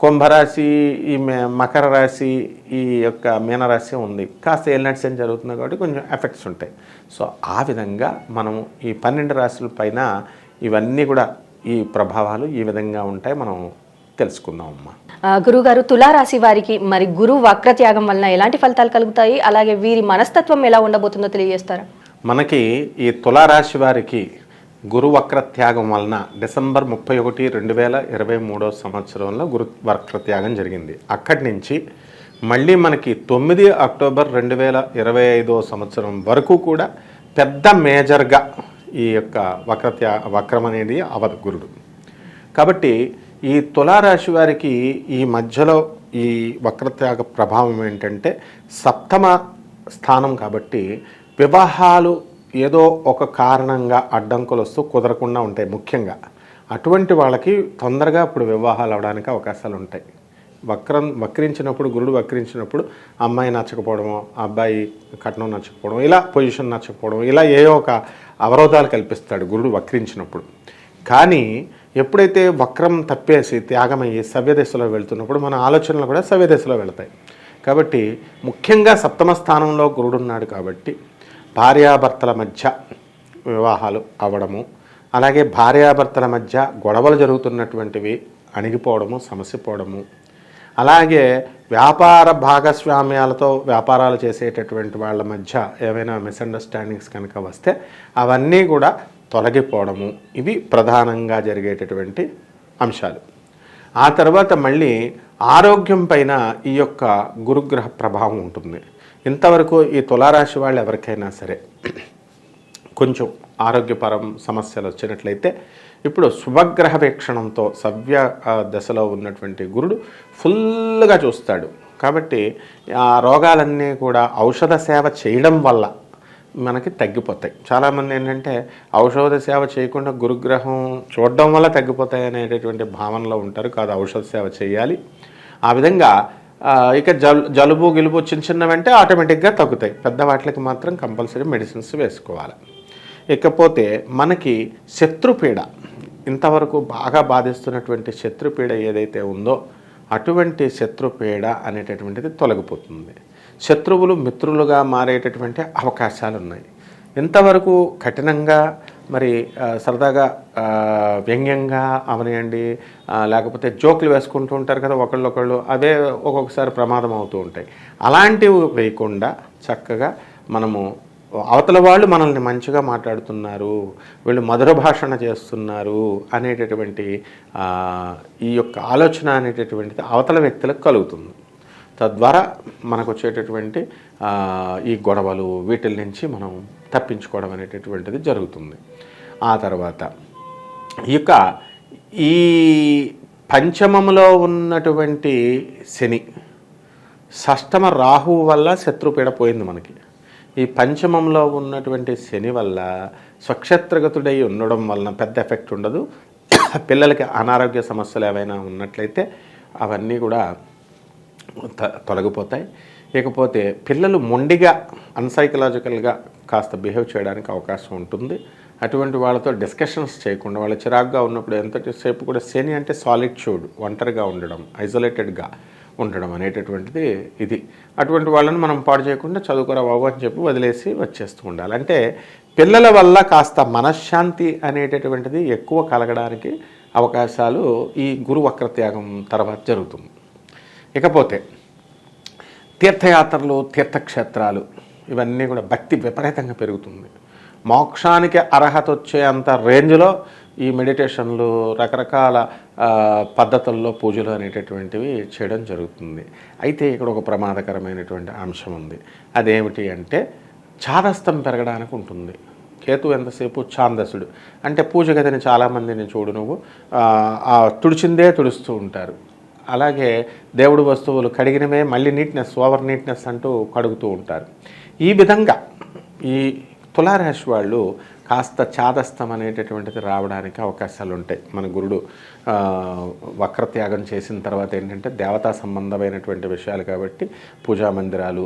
కుంభరాశి ఈ మే- మకర రాశి ఈ యొక్క మీనరాశి ఉంది. కాస్త ఏలినట్స్ ఏం జరుగుతుంది కాబట్టి కొంచెం ఎఫెక్ట్స్ ఉంటాయి. సో ఆ విధంగా మనము ఈ పన్నెండు రాశుల పైన ఇవన్నీ కూడా ఈ ప్రభావాలు ఈ విధంగా ఉంటాయి. మనం తెలుసుకుందాం అమ్మా. ఆ, గురువు గారు తులారాశి వారికి మరి గురువు వక్ర త్యాగం వలన ఎలాంటి ఫలితాలు కలుగుతాయి? అలాగే వీరి మనస్తత్వం ఎలా ఉండబోతుందో తెలియజేస్తారా? మనకి ఈ తులారాశి వారికి గురువక్ర త్యాగం వలన డిసెంబర్ ముప్పై ఒకటి రెండు వేల ఇరవై మూడో సంవత్సరంలో గురు వక్ర త్యాగం జరిగింది. అక్కడి నుంచి మళ్ళీ మనకి తొమ్మిది అక్టోబర్ రెండు వేల ఇరవై ఐదో సంవత్సరం వరకు కూడా పెద్ద మేజర్గా ఈ యొక్క వక్ర త్యా వక్రం అనేది అవదు గురుడు కాబట్టి ఈ తులారాశి వారికి ఈ మధ్యలో ఈ వక్రత్యాగ ప్రభావం ఏంటంటే సప్తమ స్థానం కాబట్టి వివాహాలు ఏదో ఒక కారణంగా అడ్డంకులు వస్తూ కుదరకుండా ఉంటాయి ముఖ్యంగా. అటువంటి వాళ్ళకి తొందరగా ఇప్పుడు వివాహాలు అవడానికి అవకాశాలు ఉంటాయి. వక్రం వక్రించినప్పుడు గురుడు వక్రించినప్పుడు అమ్మాయి నచ్చకపోవడము అబ్బాయి కట్నం నచ్చకపోవడం ఇలా పొజిషన్ నచ్చకపోవడం ఇలా ఏ ఒక అవరోధాలు కల్పిస్తాడు గురుడు వక్రించినప్పుడు. కానీ ఎప్పుడైతే వక్రం తప్పేసి త్యాగమయ్యి సవ్యదశలో వెళ్తున్నప్పుడు మన ఆలోచనలు కూడా సవ్యదశలో వెళ్తాయి. కాబట్టి ముఖ్యంగా సప్తమ స్థానంలో గురుడున్నాడు కాబట్టి భార్యాభర్తల మధ్య వివాహాలు అవ్వడము అలాగే భార్యాభర్తల మధ్య గొడవలు జరుగుతున్నటువంటివి అణిగిపోవడము సమస్యపోవడము అలాగే వ్యాపార భాగస్వామ్యాలతో వ్యాపారాలు చేసేటటువంటి వాళ్ళ మధ్య ఏమైనా మిస్అండర్స్టాండింగ్స్ కనుక వస్తే అవన్నీ కూడా తొలగిపోవడము. ఇవి ప్రధానంగా జరిగేటటువంటి అంశాలు. ఆ తర్వాత మళ్ళీ ఆరోగ్యం పైన ఈ యొక్క గురుగ్రహ ప్రభావం ఉంటుంది. ఇంతవరకు ఈ తులారాశి వాళ్ళు ఎవరికైనా సరే కొంచెం ఆరోగ్యపరం సమస్యలు వచ్చినట్లయితే ఇప్పుడు శుభగ్రహ వీక్షణంతో సవ్య దశలో ఉన్నటువంటి గురుడు ఫుల్గా చూస్తాడు. కాబట్టి ఆ రోగాలన్నీ కూడా ఔషధ సేవ చేయడం వల్ల మనకి తగ్గిపోతాయి. చాలామంది ఏంటంటే ఔషధ సేవ చేయకుండా గురుగ్రహం చూడడం వల్ల తగ్గిపోతాయి అనేటటువంటి భావనలో ఉంటారు. కాదు ఔషధ సేవ చేయాలి. ఆ విధంగా ఇక జలుబు గిలుబు చిన్న చిన్నవంటే ఆటోమేటిక్గా తగ్గుతాయి. పెద్ద వాటికి మాత్రం కంపల్సరీ మెడిసిన్స్ వేసుకోవాలి. ఇకపోతే మనకి శత్రుపీడ ఇంతవరకు బాగా బాధిస్తున్నటువంటి శత్రుపీడ ఏదైతే ఉందో అటువంటి శత్రుపీడ అనేటటువంటిది తొలగిపోతుంది. శత్రువులు మిత్రులుగా మారేటటువంటి అవకాశాలు ఉన్నాయి ఇంతవరకు కఠినంగా మరి సరదాగా వ్యంగ్యంగా అవనియండి లేకపోతే జోకులు వేసుకుంటూ ఉంటారు కదా ఒకళ్ళొకళ్ళు అవే ఒక్కొక్కసారి ప్రమాదం అవుతూ ఉంటాయి. అలాంటివి వేయకుండా చక్కగా మనము అవతల వాళ్ళు మనల్ని మంచిగా మాట్లాడుతున్నారు వీళ్ళు మధుర భాషణ చేస్తున్నారు అనేటటువంటి ఈ యొక్క ఆలోచన అనేటటువంటిది అవతల వ్యక్తులకు కలుగుతుంది. తద్వారా మనకు వచ్చేటటువంటి ఈ గొడవలు వీటిల నుంచి మనం తప్పించుకోవడం అనేటటువంటిది జరుగుతుంది. ఆ తర్వాత. ఈ యొక్క ఈ పంచమంలో ఉన్నటువంటి శని షష్టమ రాహువు వల్ల శత్రుపీడ పోయింది మనకి. ఈ పంచమంలో ఉన్నటువంటి శని వల్ల స్వక్షేత్రగతుడై ఉండడం వలన పెద్ద ఎఫెక్ట్ ఉండదు. పిల్లలకి అనారోగ్య సమస్యలు ఏవైనా ఉన్నట్లయితే అవన్నీ కూడా త- తొలగిపోతాయి. ఇకపోతే పిల్లలు మొండిగా అన్సైకలాజికల్గా కాస్త బిహేవ్ చేయడానికి అవకాశం ఉంటుంది. అటువంటి వాళ్ళతో డిస్కషన్స్ చేయకుండా వాళ్ళ చిరాగ్గా ఉన్నప్పుడు ఎంతసేపు కూడా శని అంటే సాలిట్యూడ్ ఒంటరిగా ఉండడం ఐసోలేటెడ్గా ఉండడం అనేటటువంటిది ఇది. అటువంటి వాళ్ళని మనం పాడు చేయకుండా చదువుకోరా బాబు అని చెప్పి వదిలేసి వచ్చేస్తూ ఉండాలి. అంటే పిల్లల వల్ల కాస్త మనశ్శాంతి అనేటటువంటిది ఎక్కువ కలగడానికి అవకాశాలు ఈ గురు వక్రత్యాగం తర్వాత జరుగుతుంది. ఇకపోతే తీర్థయాత్రలు తీర్థక్షేత్రాలు ఇవన్నీ కూడా భక్తి విపరీతంగా పెరుగుతుంది. మోక్షానికి అర్హత వచ్చే అంత రేంజ్లో ఈ మెడిటేషన్లు రకరకాల పద్ధతుల్లో పూజలు అనేటటువంటివి చేయడం జరుగుతుంది. అయితే ఇక్కడ ఒక ప్రమాదకరమైనటువంటి అంశం ఉంది. అదేమిటి అంటే చాదస్తం పెరగడానికి ఉంటుంది. కేతు ఎంతసేపు ఛాందసుడు? అంటే పూజ గదిని చాలామందిని చూడు నువ్వు తుడిచిందే తుడుస్తూ ఉంటారు. అలాగే దేవుడు వస్తువులు కడిగినవే మళ్ళీ నీట్నెస్ ఓవర్ నీట్నెస్ అంటూ కడుగుతూ ఉంటారు. ఈ విధంగా ఈ తులారాశి వాళ్ళు కాస్త చాదస్తం అనేటటువంటిది రావడానికి అవకాశాలు ఉంటాయి మన గురుడు వక్రత్యాగం చేసిన తర్వాత ఏంటంటే దేవతా సంబంధమైనటువంటి విషయాలు కాబట్టి పూజా మందిరాలు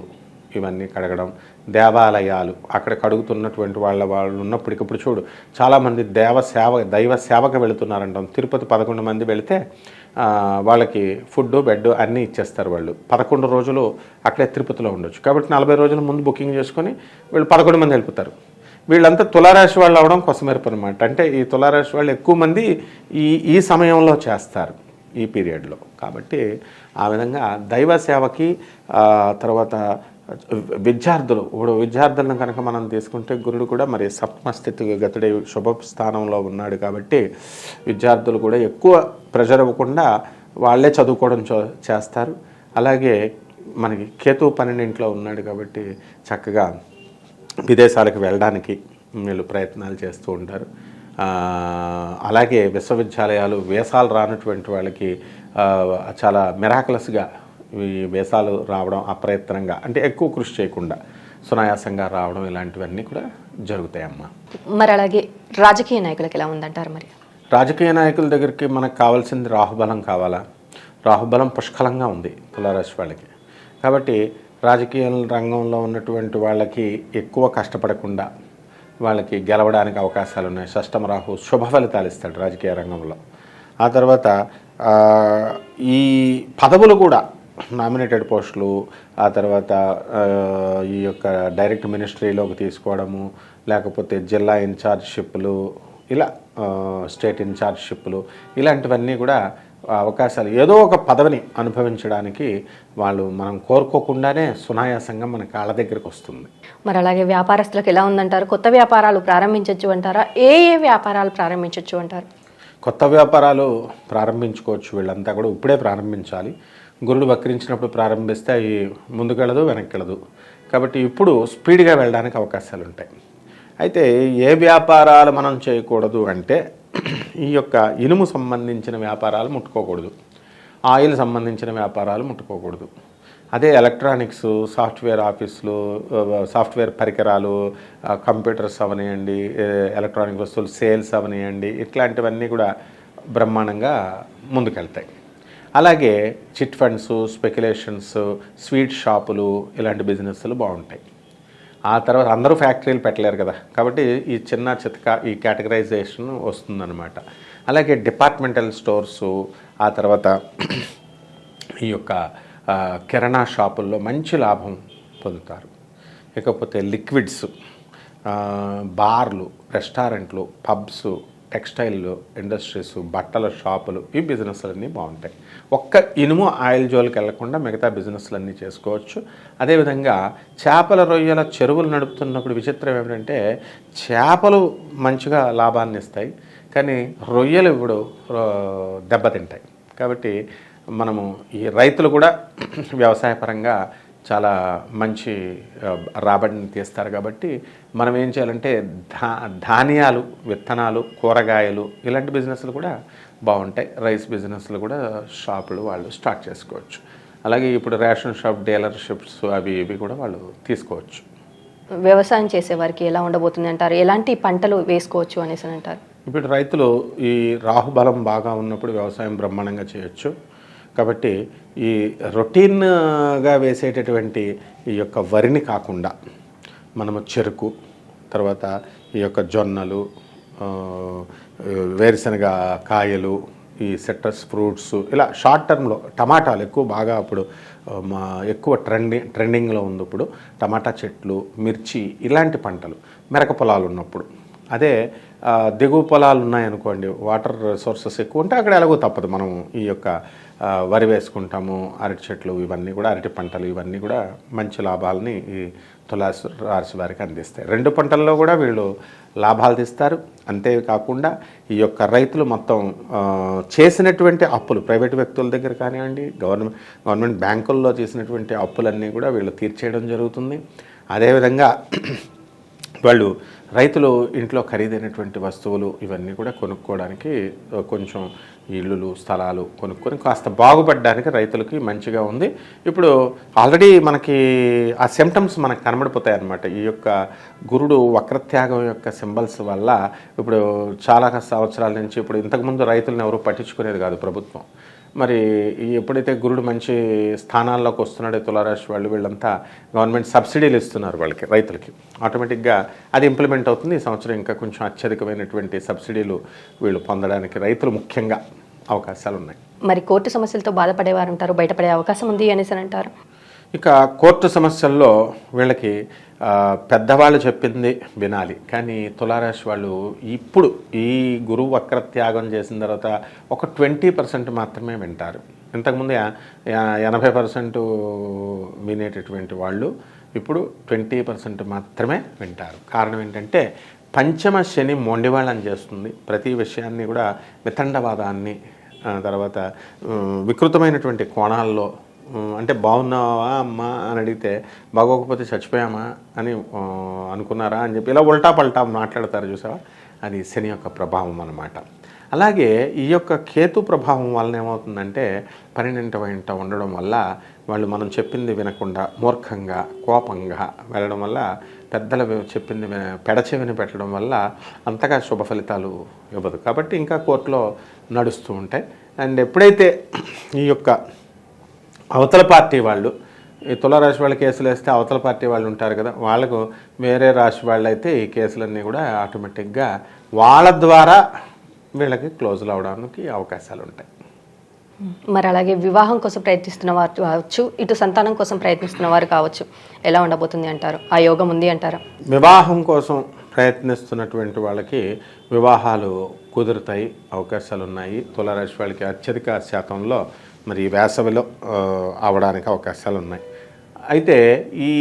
ఇవన్నీ కడగడం. దేవాలయాలు అక్కడ కడుగుతున్నటువంటి వాళ్ళ వాళ్ళు ఉన్నప్పటికప్పుడు చూడు చాలామంది దేవ సేవ దైవ సేవకు వెళుతున్నారంటాం. తిరుపతి పదకొండు మంది వెళితే వాళ్ళకి ఫుడ్ బెడ్ అన్నీ ఇచ్చేస్తారు వాళ్ళు. పదకొండు రోజులు అక్కడే తిరుపతిలో ఉండొచ్చు. కాబట్టి నలభై రోజుల ముందు బుకింగ్ చేసుకొని వీళ్ళు పదకొండు మంది వెళ్ళిపోతారు. వీళ్ళంతా తులారాశి వాళ్ళు అవడం కొసమెరుపు అనమాట అంటే ఈ తులారాశి వాళ్ళు ఎక్కువ మంది ఈ ఈ సమయంలో చేస్తారు ఈ పీరియడ్లో. కాబట్టి ఆ విధంగా దైవ సేవకి తర్వాత విద్యార్థులు ఇప్పుడు విద్యార్థులను కనుక మనం తీసుకుంటే గురుడు కూడా మరి సప్తమస్థితి గతుడే శుభ స్థానంలో ఉన్నాడు కాబట్టి విద్యార్థులు కూడా ఎక్కువ ప్రెషర్ ఇవ్వకుండా వాళ్ళే చదువుకోవడం చో- చేస్తారు. అలాగే మనకి కేతు పన్నెండింట్లో ఉన్నాడు కాబట్టి చక్కగా విదేశాలకు వెళ్ళడానికి వీళ్ళు ప్రయత్నాలు చేస్తూ ఉంటారు. అలాగే విశ్వవిద్యాలయాలు వేసాలు రానటువంటి వాళ్ళకి చాలా మిరాకలస్గా ఈ వేసాలు రావడం అప్రయత్నంగా అంటే ఎక్కువ కృషి చేయకుండా సునాయాసంగా రావడం ఇలాంటివన్నీ కూడా జరుగుతాయమ్మా. మరి అలాగే రాజకీయ నాయకులకు ఎలా ఉందంటారు మరి? రాజకీయ నాయకుల దగ్గరికి మనకు కావాల్సింది రాహుబలం కావాలా? రాహుబలం పుష్కలంగా ఉంది తులారాశి వాళ్ళకి. కాబట్టి రాజకీయ రంగంలో ఉన్నటువంటి వాళ్ళకి ఎక్కువ కష్టపడకుండా వాళ్ళకి గెలవడానికి అవకాశాలు ఉన్నాయి. షష్టమ రాహు శుభ ఫలితాలు ఇస్తాడు రాజకీయ రంగంలో. ఆ తర్వాత ఈ పదవులు కూడా నామినేటెడ్ పోస్టులు ఆ తర్వాత ఈ యొక్క డైరెక్ట్ మినిస్ట్రీలోకి తీసుకోవడము లేకపోతే జిల్లా ఇన్ఛార్జ్షిప్లు ఇలా స్టేట్ ఇన్ఛార్జ్షిప్లు ఇలాంటివన్నీ కూడా అవకాశాలు ఏదో ఒక పదవిని అనుభవించడానికి వాళ్ళు మనం కోరుకోకుండానే సునాయాసంగా మన కాళ్ళ దగ్గరికి వస్తుంది. మరి అలాగే వ్యాపారస్తులకు ఎలా ఉందంటారు? కొత్త వ్యాపారాలు ప్రారంభించవచ్చు అంటారా? ఏ ఏ వ్యాపారాలు ప్రారంభించవచ్చు అంటారు? కొత్త వ్యాపారాలు ప్రారంభించుకోవచ్చు వీళ్ళంతా కూడా ఇప్పుడే ప్రారంభించాలి. గురుడు వక్రించినప్పుడు ప్రారంభిస్తే అవి ముందుకెళ్ళదు వెనక్కెళ్ళదు. కాబట్టి ఇప్పుడు స్పీడ్గా వెళ్ళడానికి అవకాశాలు ఉంటాయి అయితే ఏ వ్యాపారాలు మనం చేయకూడదు అంటే ఈ యొక్క ఇనుము సంబంధించిన వ్యాపారాలు ముట్టుకోకూడదు. ఆయిల్ సంబంధించిన వ్యాపారాలు ముట్టుకోకూడదు. అదే ఎలక్ట్రానిక్స్ సాఫ్ట్వేర్ ఆఫీసులు సాఫ్ట్వేర్ పరికరాలు కంప్యూటర్స్ అవనియండి ఎలక్ట్రానిక్ వస్తువులు సేల్స్ అవనియండి ఇట్లాంటివన్నీ కూడా బ్రహ్మాండంగా ముందుకెళ్తాయి. అలాగే చిట్ ఫండ్స్ స్పెక్యులేషన్స్ స్వీట్ షాపులు ఇలాంటి బిజినెస్లు బాగుంటాయి. ఆ తర్వాత అందరూ ఫ్యాక్టరీలు పెట్టలేరు కదా. కాబట్టి ఈ చిన్న చితక ఈ కేటగరైజేషన్ వస్తుందన్నమాట. అలాగే డిపార్ట్మెంటల్ స్టోర్సు ఆ తర్వాత ఈ యొక్క కిరాణా షాపుల్లో మంచి లాభం పొందుతారు. ఇకపోతే లిక్విడ్స్ బార్లు రెస్టారెంట్లు పబ్స్ టెక్స్టైల్ ఇండస్ట్రీస్ బట్టల షాపులు ఈ బిజినెస్లన్నీ బాగుంటాయి. ఒక్క ఇనుము ఆయిల్ జోలికి వెళ్ళకుండా మిగతా బిజినెస్లన్నీ చేసుకోవచ్చు. అదేవిధంగా చేపల రొయ్యల చెరువులు నడుపుతున్నప్పుడు విచిత్రం ఏమిటంటే చేపలు మంచిగా లాభాన్ని ఇస్తాయి కానీ రొయ్యలు ఇప్పుడు దెబ్బతింటాయి. కాబట్టి మనము ఈ రైతులు కూడా వ్యవసాయపరంగా చాలా మంచి రాబడిని తీస్తారు. కాబట్టి మనం ఏం చేయాలంటే ధా ధాన్యాలు విత్తనాలు కూరగాయలు ఇలాంటి బిజినెస్లు కూడా బాగుంటాయి. రైస్ బిజినెస్లు కూడా షాపులు వాళ్ళు స్టార్ట్ చేసుకోవచ్చు. అలాగే ఇప్పుడు రేషన్ షాప్ డీలర్షిప్స్ అవి ఇవి కూడా వాళ్ళు తీసుకోవచ్చు. వ్యవసాయం చేసే వారికి ఎలా ఉండబోతుంది అంటారు? ఎలాంటి పంటలు వేసుకోవచ్చు అనేసి అని అంటారు? ఇప్పుడు రైతులు ఈ రాహుబలం బాగా ఉన్నప్పుడు వ్యవసాయం బ్రహ్మాండంగా చేయొచ్చు. కాబట్టి ఈ రొటీన్గా వేసేటటువంటి ఈ యొక్క వరిని కాకుండా మనము చెరుకు తర్వాత ఈ యొక్క జొన్నలు వేరుశనగ కాయలు ఈ సెట్రస్ ఫ్రూట్స్ ఇలా షార్ట్ టర్మ్లో టమాటాలు ఎక్కువ బాగా అప్పుడు మా ఎక్కువ ట్రెండింగ్ ట్రెండింగ్లో ఉంది ఇప్పుడు టమాటా చెట్లు మిర్చి ఇలాంటి పంటలు మెరక పొలాలు ఉన్నప్పుడు. అదే దిగువ పొలాలు ఉన్నాయనుకోండి వాటర్ సోర్సెస్ ఎక్కువ ఉంటే అక్కడ ఎలాగో తప్పదు మనం ఈ యొక్క వరి వేసుకుంటాము అరటి చెట్లు ఇవన్నీ కూడా అరటి పంటలు ఇవన్నీ కూడా మంచి లాభాలని ఈ తులాసు రాశి వారికి అందిస్తాయి. రెండు పంటల్లో కూడా వీళ్ళు లాభాలు తీస్తారు. అంతేకాకుండా ఈ యొక్క రైతులు మొత్తం చేసినటువంటి అప్పులు ప్రైవేట్ వ్యక్తుల దగ్గర కానివ్వండి గవర్నమెంట్ గవర్నమెంట్ బ్యాంకుల్లో చేసినటువంటి అప్పులన్నీ కూడా వీళ్ళు తీర్చేయడం జరుగుతుంది. అదేవిధంగా వాళ్ళు రైతులు ఇంట్లో ఖరీదైనటువంటి వస్తువులు ఇవన్నీ కూడా కొనుక్కోవడానికి కొంచెం ఇల్లులు స్థలాలు కొనుక్కొని కాస్త బాగుపడడానికి రైతులకి మంచిగా ఉంది. ఇప్పుడు ఆల్రెడీ మనకి ఆ సిమ్టమ్స్ మనకు కనబడిపోతాయి అన్నమాట ఈ యొక్క గురుడు వక్రత్యాగం యొక్క సింబల్స్ వల్ల ఇప్పుడు చాలా సంవత్సరాల నుంచి ఇప్పుడు ఇంతకుముందు రైతులను ఎవరు పట్టించుకునేది కాదు ప్రభుత్వం. మరి ఎప్పుడైతే గురుడు మంచి స్థానాల్లోకి వస్తున్నాడో తులారాశి వాళ్ళు వీళ్ళంతా గవర్నమెంట్ సబ్సిడీలు ఇస్తున్నారు వాళ్ళకి రైతులకి. ఆటోమేటిక్గా అది ఇంప్లిమెంట్ అవుతుంది. ఈ సంవత్సరం ఇంకా కొంచెం అత్యధికమైనటువంటి సబ్సిడీలు వీళ్ళు పొందడానికి రైతులు ముఖ్యంగా అవకాశాలు ఉన్నాయి. మరి కోర్టు సమస్యలతో బాధపడేవారు ఉంటారు బయటపడే అవకాశం ఉంది అనేసి అని అంటారు ఇక కోర్టు సమస్యల్లో వీళ్ళకి పెద్దవాళ్ళు చెప్పింది వినాలి. కానీ తులారాశి వాళ్ళు ఇప్పుడు ఈ గురువు వక్ర త్యాగం చేసిన తర్వాత ఒక ట్వంటీ పర్సెంట్ మాత్రమే వింటారు. ఇంతకుముందు ఎనభై పర్సెంట్ వినేటటువంటి వాళ్ళు ఇప్పుడు ట్వంటీ పర్సెంట్ మాత్రమే వింటారు. కారణం ఏంటంటే పంచమ శని మొండివాళ్ళని చేస్తుంది. ప్రతి విషయాన్ని కూడా వితండవాదాన్ని తర్వాత వికృతమైనటువంటి కోణాల్లో అంటే బాగున్నావా అమ్మా అని అడిగితే బాగోకపోతే చచ్చిపోయామా అని అనుకున్నారా అని చెప్పి ఇలా ఉల్టా పల్టా మాట్లాడతారు చూసావా? అది శని యొక్క ప్రభావం అన్నమాట. అలాగే ఈ యొక్క కేతు ప్రభావం వలన ఏమవుతుందంటే పన్నెండింట ఇంట ఉండడం వల్ల వాళ్ళు మనం చెప్పింది వినకుండా మూర్ఖంగా కోపంగా వెళ్ళడం వల్ల పెద్దల చెప్పింది విన- పెడచెవిని పెట్టడం వల్ల అంతగా శుభ ఫలితాలు ఇవ్వదు. కాబట్టి ఇంకా కోర్టులో నడుస్తూ ఉంటాయి. అండ్ ఎప్పుడైతే ఈ యొక్క అవతల పార్టీ వాళ్ళు ఈ తులారాశి వాళ్ళ కేసులు వేస్తే అవతల పార్టీ వాళ్ళు ఉంటారు కదా వాళ్ళకు వేరే రాశి వాళ్ళు అయితే ఈ కేసులన్నీ కూడా ఆటోమేటిక్గా వాళ్ళ ద్వారా వీళ్ళకి క్లోజ్లు అవడానికి అవకాశాలు ఉంటాయి. మరి అలాగే వివాహం కోసం ప్రయత్నిస్తున్న వారు కావచ్చు ఇటు సంతానం కోసం ప్రయత్నిస్తున్న వారు కావచ్చు ఎలా ఉండబోతుంది అంటారు? ఆ యోగం ఉంది అంటారా? వివాహం కోసం ప్రయత్నిస్తున్నటువంటి వాళ్ళకి వివాహాలు కుదురుతాయి అవకాశాలు ఉన్నాయి. తులారాశి వాళ్ళకి అత్యధిక శాతంలో మరి వేసవిలో అవడానికి అవకాశాలు ఉన్నాయి అయితే ఈ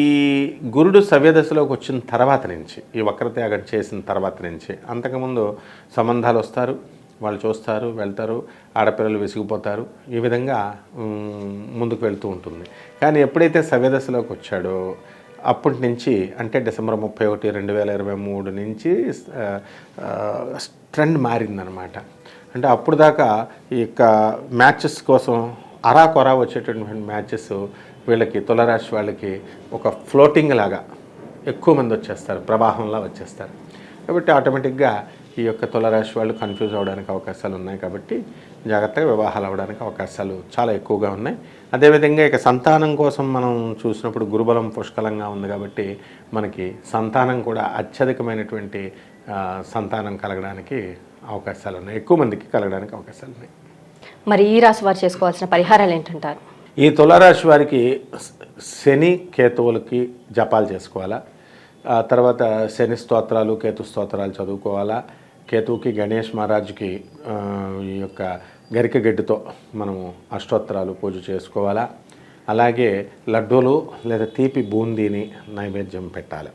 గురుడు సవ్యదశలోకి వచ్చిన తర్వాత నుంచి ఈ వక్రత్యాగం చేసిన తర్వాత నుంచి అంతకుముందు సంబంధాలు వస్తారు వాళ్ళు చూస్తారు వెళ్తారు ఆడపిల్లలు విసిగిపోతారు ఈ విధంగా ముందుకు వెళ్తూ ఉంటుంది. కానీ ఎప్పుడైతే సవ్యదశలోకి వచ్చాడో అప్పటి నుంచి అంటే డిసెంబర్ ముప్పై ఒకటి రెండు వేల ఇరవై మూడు నుంచి ట్రెండ్ మారిందనమాట. అంటే అప్పుడు దాకా ఈ యొక్క మ్యాచెస్ కోసం అరా కొరా వచ్చేటటువంటి మ్యాచెస్ వీళ్ళకి తులరాశి వాళ్ళకి ఒక ఫ్లోటింగ్ లాగా ఎక్కువ మంది వచ్చేస్తారు ప్రవాహంలా వచ్చేస్తారు. కాబట్టి ఆటోమేటిక్గా ఈ యొక్క తులరాశి వాళ్ళు కన్ఫ్యూజ్ అవ్వడానికి అవకాశాలు ఉన్నాయి కాబట్టి జాగ్రత్తగా వివాహాలు అవ్వడానికి అవకాశాలు చాలా ఎక్కువగా ఉన్నాయి. అదేవిధంగా ఇక సంతానం కోసం మనం చూసినప్పుడు గురుబలం పుష్కలంగా ఉంది కాబట్టి మనకి సంతానం కూడా అత్యధికమైనటువంటి సంతానం కలగడానికి అవకాశాలు ఉన్నాయి ఎక్కువ మందికి కలగడానికి అవకాశాలు ఉన్నాయి మరి ఈ రాశి వారు చేసుకోవాల్సిన పరిహారాలు ఏంటంటారు? ఈ తులారాశి వారికి శని కేతువులకి జపాలు చేసుకోవాలా? తర్వాత శని స్తోత్రాలు కేతు స్తోత్రాలు చదువుకోవాలా? కేతువుకి గణేష్ మహారాజుకి ఈ యొక్క గరిక గడ్డితో మనము అష్టోత్తరాలు పూజ చేసుకోవాలా? అలాగే లడ్డూలు లేదా తీపి బూందీని నైవేద్యం పెట్టాలి.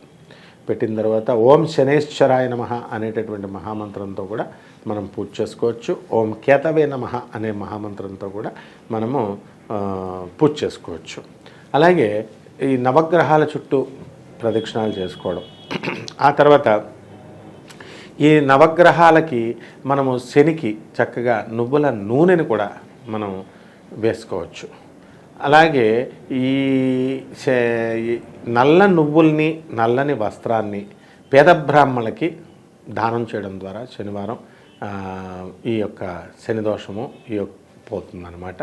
పెట్టిన తర్వాత ఓం శనేశ్వరాయ నమ అనేటటువంటి మహామంత్రంతో కూడా మనం పూజ చేసుకోవచ్చు. ఓం కేతవే నమ అనే మహామంత్రంతో కూడా మనము పూజ చేసుకోవచ్చు. అలాగే ఈ నవగ్రహాల చుట్టూ ప్రదక్షిణాలు చేసుకోవడం. ఆ తర్వాత ఈ నవగ్రహాలకి మనము శనికి చక్కగా నువ్వుల నూనెని కూడా మనం వేసుకోవచ్చు. అలాగే ఈ నల్ల నువ్వుల్ని నల్లని వస్త్రాన్ని పేద బ్రాహ్మణులకి దానం చేయడం ద్వారా శనివారం ఈ యొక్క శని దోషము ఈ యొక్క పోతుందన్నమాట.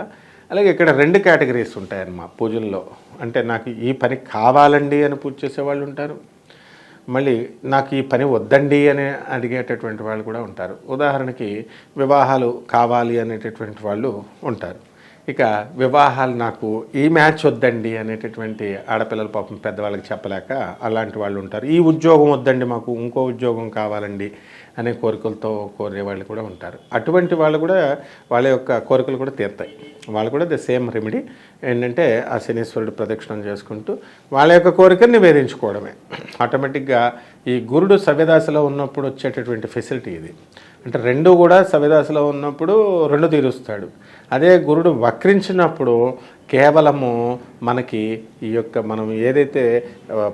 అలాగే ఇక్కడ రెండు కేటగిరీస్ ఉంటాయన్నమా పూజల్లో. అంటే నాకు ఈ పని కావాలండి అని పూజ చేసేవాళ్ళు ఉంటారు. మళ్ళీ నాకు ఈ పని వద్దండి అని అడిగేటటువంటి వాళ్ళు కూడా ఉంటారు. ఉదాహరణకి వివాహాలు కావాలి అనేటటువంటి వాళ్ళు ఉంటారు. ఇక వివాహాలు నాకు ఈ మ్యాచ్ వద్దండి అనేటటువంటి ఆడపిల్లల పాపం పెద్దవాళ్ళకి చెప్పలేక అలాంటి వాళ్ళు ఉంటారు. ఈ ఉద్యోగం వద్దండి మాకు ఇంకో ఉద్యోగం కావాలండి అనే కోరికలతో కోరే వాళ్ళు కూడా ఉంటారు. అటువంటి వాళ్ళు కూడా వాళ్ళ యొక్క కోరికలు కూడా తీరుతాయి. వాళ్ళు కూడా ద సేమ్ రెమెడీ. ఏంటంటే ఆ శనీశ్వరుడు ప్రదక్షిణం చేసుకుంటూ వాళ్ళ యొక్క కోరికను నివేదించుకోవడమే ఆటోమేటిక్గా ఈ గురుడు సవ్యదాసలో ఉన్నప్పుడు వచ్చేటటువంటి ఫెసిలిటీ ఇది. అంటే రెండు కూడా సవ్యదాసలో ఉన్నప్పుడు రెండు తీరుస్తాడు. అదే గురుడు వక్రించినప్పుడు కేవలము మనకి ఈ యొక్క మనం ఏదైతే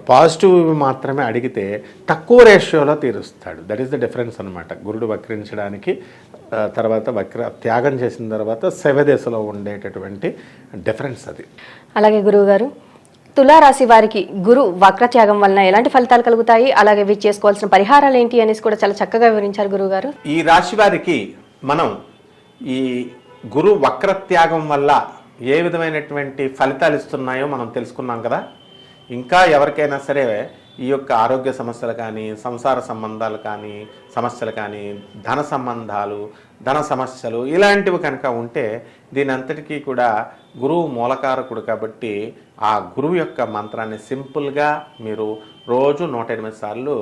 పాజిటివ్ మాత్రమే అడిగితే తక్కువ రేషియోలో తీరుస్తాడు. దట్ ఈస్ ద డిఫరెన్స్ అనమాట గురుడు వక్రించడానికి తర్వాత వక్ర త్యాగం చేసిన తర్వాత శవదశలో ఉండేటటువంటి డిఫరెన్స్ అది. అలాగే గురువు గారు తులారాశి వారికి గురు వక్రత్యాగం వలన ఎలాంటి ఫలితాలు కలుగుతాయి? అలాగే వీరు చేసుకోవాల్సిన పరిహారాలు ఏంటి అనేసి కూడా చాలా చక్కగా వివరించారు గురువు గారు ఈ రాశి వారికి మనం ఈ గురు వక్రత్యాగం వల్ల ఏ విధమైనటువంటి ఫలితాలు ఇస్తున్నాయో మనం తెలుసుకున్నాం కదా. ఇంకా ఎవరికైనా సరే ఈ యొక్క ఆరోగ్య సమస్యలు కానీ సంసార సంబంధాలు కానీ సమస్యలు కానీ ధన సంబంధాలు ధన సమస్యలు ఇలాంటివి కనుక ఉంటే దీని అంతటికీ కూడా గురువు మూలకారకుడు కాబట్టి ఆ గురువు యొక్క మంత్రాన్ని సింపుల్గా మీరు రోజు నూట ఎనిమిది సార్లు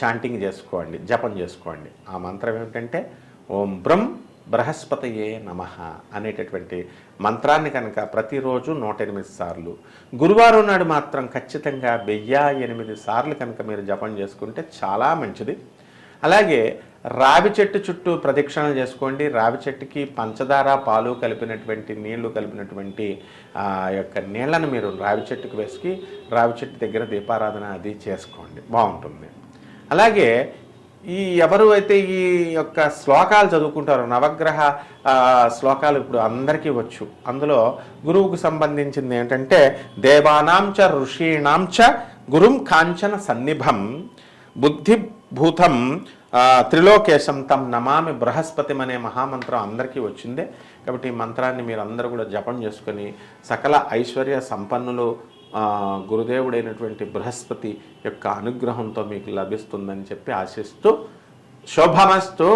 చాంటింగ్ చేసుకోండి జపం చేసుకోండి. ఆ మంత్రం ఏమిటంటే ఓం బ్రం బృహస్పతయే నమ అనేటటువంటి మంత్రాన్ని కనుక ప్రతిరోజు నూట ఎనిమిది సార్లు. గురువారం నాడు మాత్రం ఖచ్చితంగా వెయ్యి ఎనిమిది సార్లు కనుక మీరు జపం చేసుకుంటే చాలా మంచిది. అలాగే రావి చెట్టు చుట్టూ ప్రదక్షిణ చేసుకోండి. రావి చెట్టుకి పంచదార పాలు కలిపినటువంటి నీళ్ళు కలిపినటువంటి ఆ యొక్క నీళ్ళను మీరు రావి చెట్టుకు వేసుకి రావి చెట్టు దగ్గర దీపారాధన అది చేసుకోండి. బాగుంటుంది. అలాగే ఈ ఎవరు అయితే ఈ యొక్క శ్లోకాలు చదువుకుంటారో నవగ్రహ శ్లోకాలు ఇప్పుడు అందరికీ వచ్చు. అందులో గురువుకు సంబంధించింది ఏంటంటే దేవానాం చ ఋషీణాం చ గురుం కాంచన సన్నిభం బుద్ధిభూతం త్రిలోకేశం తం నమామి బృహస్పతి అనే మహామంత్రం అందరికీ వచ్చిందే. కాబట్టి ఈ మంత్రాన్ని మీరు అందరూ కూడా జపం చేసుకొని సకల ఐశ్వర్య సంపన్నులు గురుదేవుడైనటువంటి బృహస్పతి యొక్క అనుగ్రహంతో మీకు లభిస్తుందని చెప్పి ఆశిస్తూ శుభమస్తు.